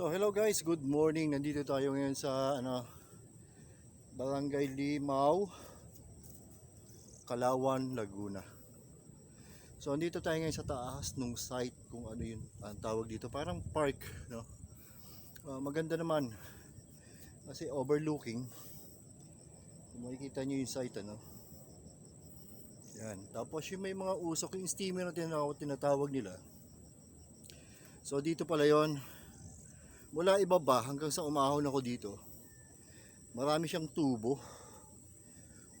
So hello guys, good morning. Nandito tayo ngayon sa ano Barangay Limaw, Kalawan, Laguna. So andito tayo ngayon sa taas nung site kung ano yun ang tawag dito, parang park, no. Ah, maganda naman kasi overlooking. Kung makikita niyo yung site ano. Yan. Tapos yung may mga usok, yung steamer na tinatawag nila. So dito pala yon mula ibaba hanggang sa umahon ako dito marami siyang tubo.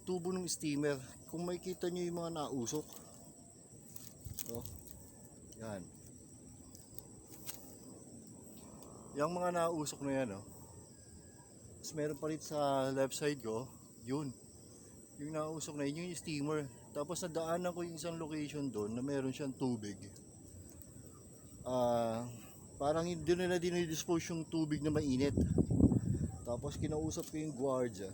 Tubo ng steamer. Kung makikita nyo yung mga nausok. Oh, yan. Yung mga nausok na yan oh. Tapos meron pa rin sa left side ko yun. Yung nausok na yun yung steamer. Tapos nadaanan ko yung isang location doon na meron siyang tubig. Ah parang hindi nila dinidispose yung tubig na mainit. Tapos kinausap ko yung gwardiya.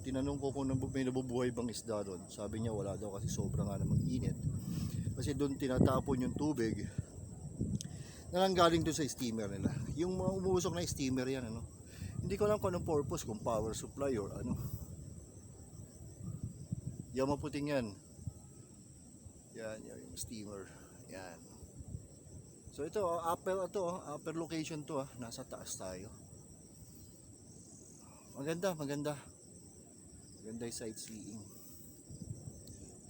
Tinanong ko kung may nabubuhay bang isda doon. Sabi niya wala daw kasi sobra nga namang init. Kasi doon tinatapon yung tubig na galing doon sa steamer nila. Yung mga umuusok na steamer yan ano. Hindi ko alam kung anong purpose, kung power supply or ano. Yung maputing yan. Yan, yan yung steamer. Yan. So ito, oh, upper ito, oh, upper location to ah, nasa taas tayo. Maganda, maganda. Maganda yung sightseeing.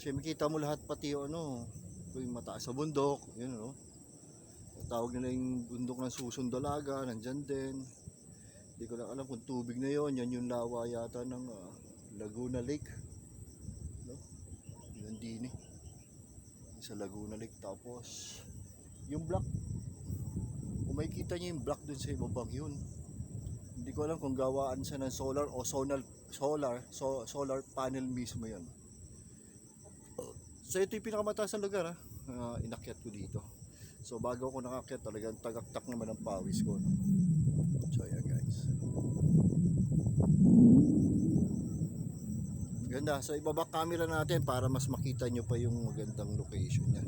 Kasi makita mo lahat pati yung ano, yung mataas sa bundok, yun oh. Tawag nila yung bundok ng susundalaga, nandyan din. Hindi ko lang alam kung tubig na yon, yan yung lawa yata ng ah, Laguna Lake. No? Yun din eh. Sa Laguna Lake tapos yung block kung makikita niyo yung block dun sa ibabang yun hindi ko alam kung gawaan siya ng solar o solar solar so, solar panel mismo yun. So ito yung pinakamataas na lugar ha uh, inakyat ko dito. So bago ako nakakyat talagang tagaktak naman ang pawis ko no? so ayan guys. Ganda. So ibaba camera natin para mas makita nyo pa yung magandang location niya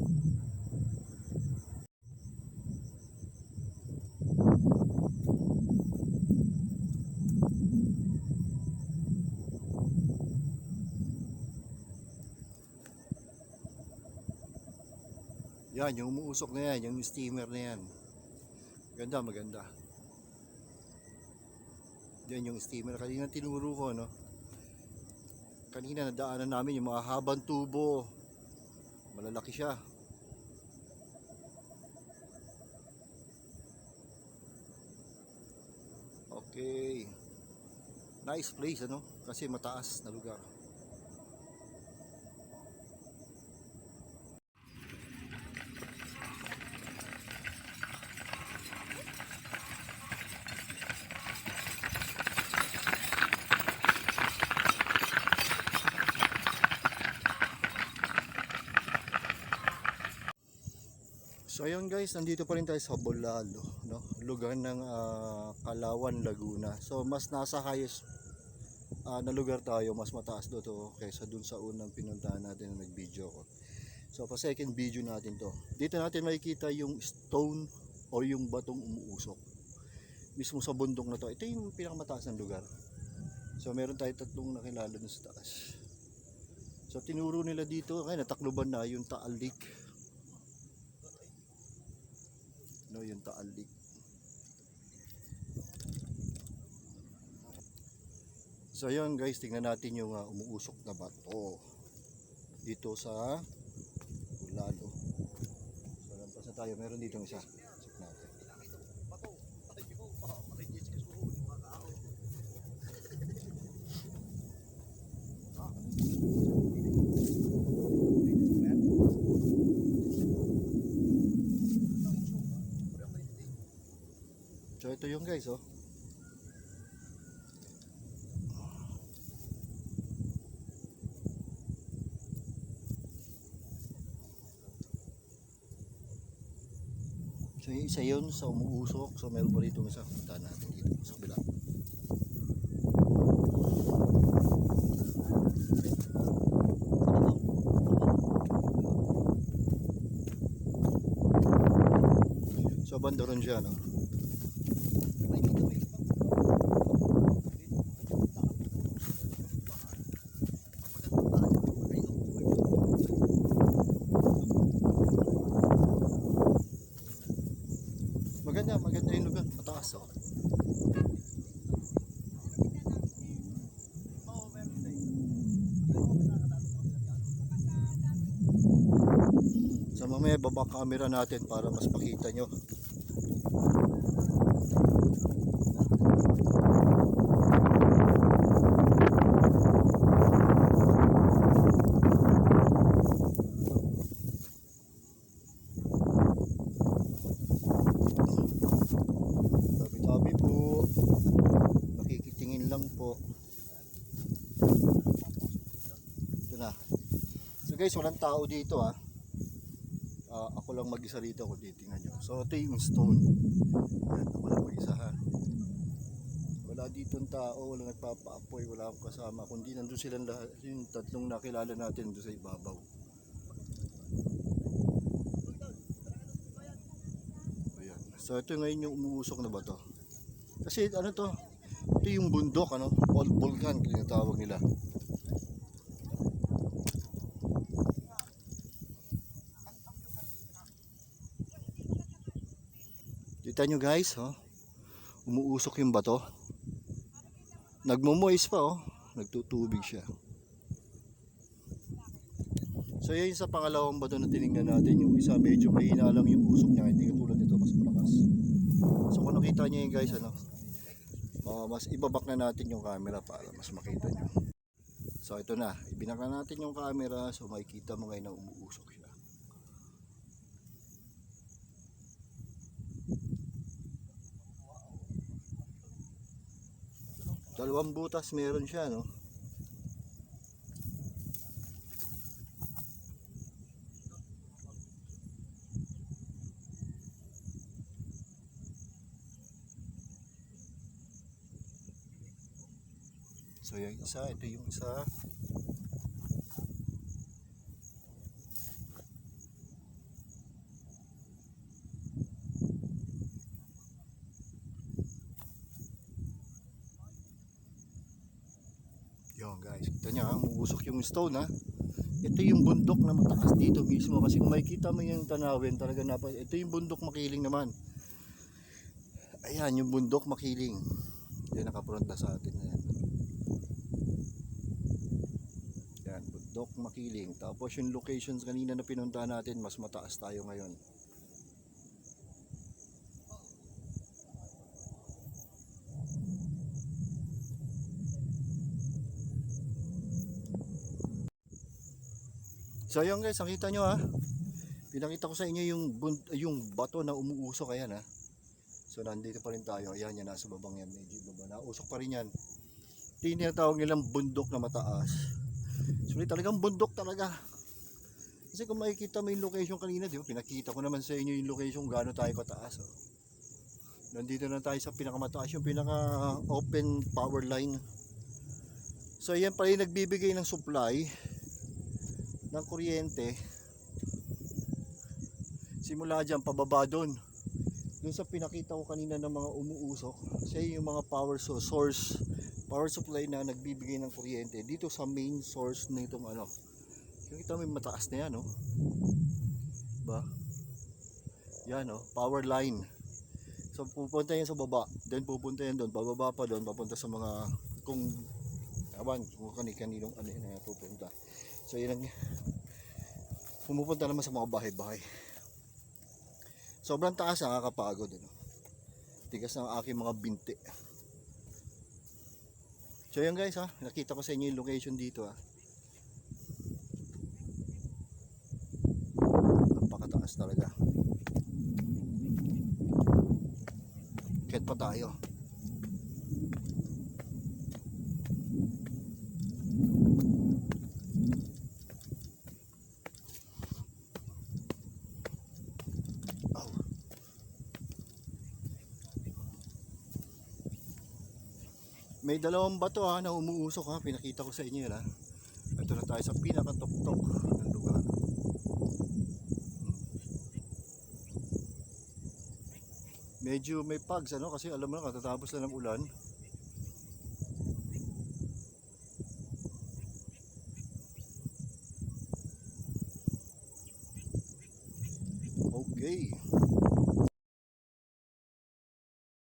Yan, yung umuusok na yan, yung steamer na yan. Ganda, maganda. Yan yung steamer. Kanina tinuro ko, no? Kanina nadaanan namin yung mga habang tubo. Malalaki siya. Okay. Nice place, ano? Kasi mataas na lugar. So ayun guys, nandito pa rin tayo sa Bolalo, no? Lugar ng ah, Kalawan, Laguna. So mas nasa highest ah, na lugar tayo, mas mataas do to kaysa dun sa unang pinuntahan natin na nag-video ko. So pa second video natin to. Dito natin makikita yung stone o yung batong umuusok. Mismo sa bundok na to. Ito yung pinakamataas ng lugar. So meron tayo tatlong nakilala dun sa taas. So tinuro nila dito, kaya natakluban na yung Taal Lake no yung taalik so yun guys tingnan natin yung uh, umuusok na bato. Dito sa Ulalo. So lampas na tayo. Meron dito isa So ito yung guys oh. So yung isa yun sa umuusok. So meron pa rito isa. Punta natin dito sa kabila. So banda ron siya no. Maganda, maganda oh. So mamaya baba camera natin para mas makita nyo. Tabi-tabi po. Nakikitingin lang po. Ito na. So guys, walang tao dito ah. Ah, ako lang mag-isa rito kung nyo. So ito yung stone. Yan, ako lang mag-isa ha. Wala dito tao, wala nagpapaapoy, wala akong kasama. Kundi nandun silang lahat, yung tatlong nakilala natin doon sa ibabaw. Ayan. So ito ngayon yung umuusok na ba to? Kasi ano to? Ito yung bundok ano? Vol- Volcan tinatawag nila. Kita nyo guys, oh. Umuusok yung bato. Nagmumoist pa, oh. Nagtutubig siya. So yun sa pangalawang bato na tinignan natin. Yung isa medyo mahina lang yung usok niya. Hindi katulad nito, mas malakas. So kung nakita nyo yun guys, ano. ah, mas ibabak na natin yung camera para mas makita nyo. So ito na, ibinak na natin yung camera so makikita mo ngayon na umuusok siya. Dalawang butas meron siya, no? So yung isa, ito yung isa. Yun guys, kita nyo ha, umuusok yung stone ha. Ito yung bundok na mataas dito mismo kasi kung makikita mo yung tanawin talaga na ito yung bundok makiling naman. Ayan yung bundok makiling. Yan nakapront na sa atin na yan. Yan, bundok makiling. Tapos yung locations kanina na pinunta natin, mas mataas tayo ngayon. So ayun guys, nakita nyo ha. Pinakita ko sa inyo yung yung bato na umuusok ayan ha. So nandito pa rin tayo. Ayan yan nasa babang yan, medyo baba. Nausok pa rin yan. Tinatawag nilang bundok na mataas. So talagang bundok talaga. Kasi kung makikita mo yung location kanina, di ba? Pinakita ko naman sa inyo yung location gaano tayo kataas. Oh. Nandito na tayo sa pinakamataas, yung pinaka open power line. So yan pala yung nagbibigay ng supply ng kuryente simula dyan pababa doon doon sa pinakita ko kanina ng mga umuusok siya yung mga power so- source power supply na nagbibigay ng kuryente dito sa main source nitong ano. Kita mo yung mataas na yan no ba yan no power line. So pupunta yan sa baba then pupunta yan doon pababa pa doon papunta sa mga kung awan kung kani kaninong ano na pupunta so yun ang pumupunta naman sa mga bahay-bahay. Sobrang taas nakakapagod ano? tigas ng aking mga binti. So yun guys ha. Nakita ko sa inyo yung location dito ha. Napakataas talaga. Kahit pa tayo May dalawang bato ha na umuusok ha. Pinakita ko sa inyo yun ha. Ito na tayo sa pinakatuktok ng lugar. Medyo may pags ano kasi alam mo na katatapos lang ng ulan.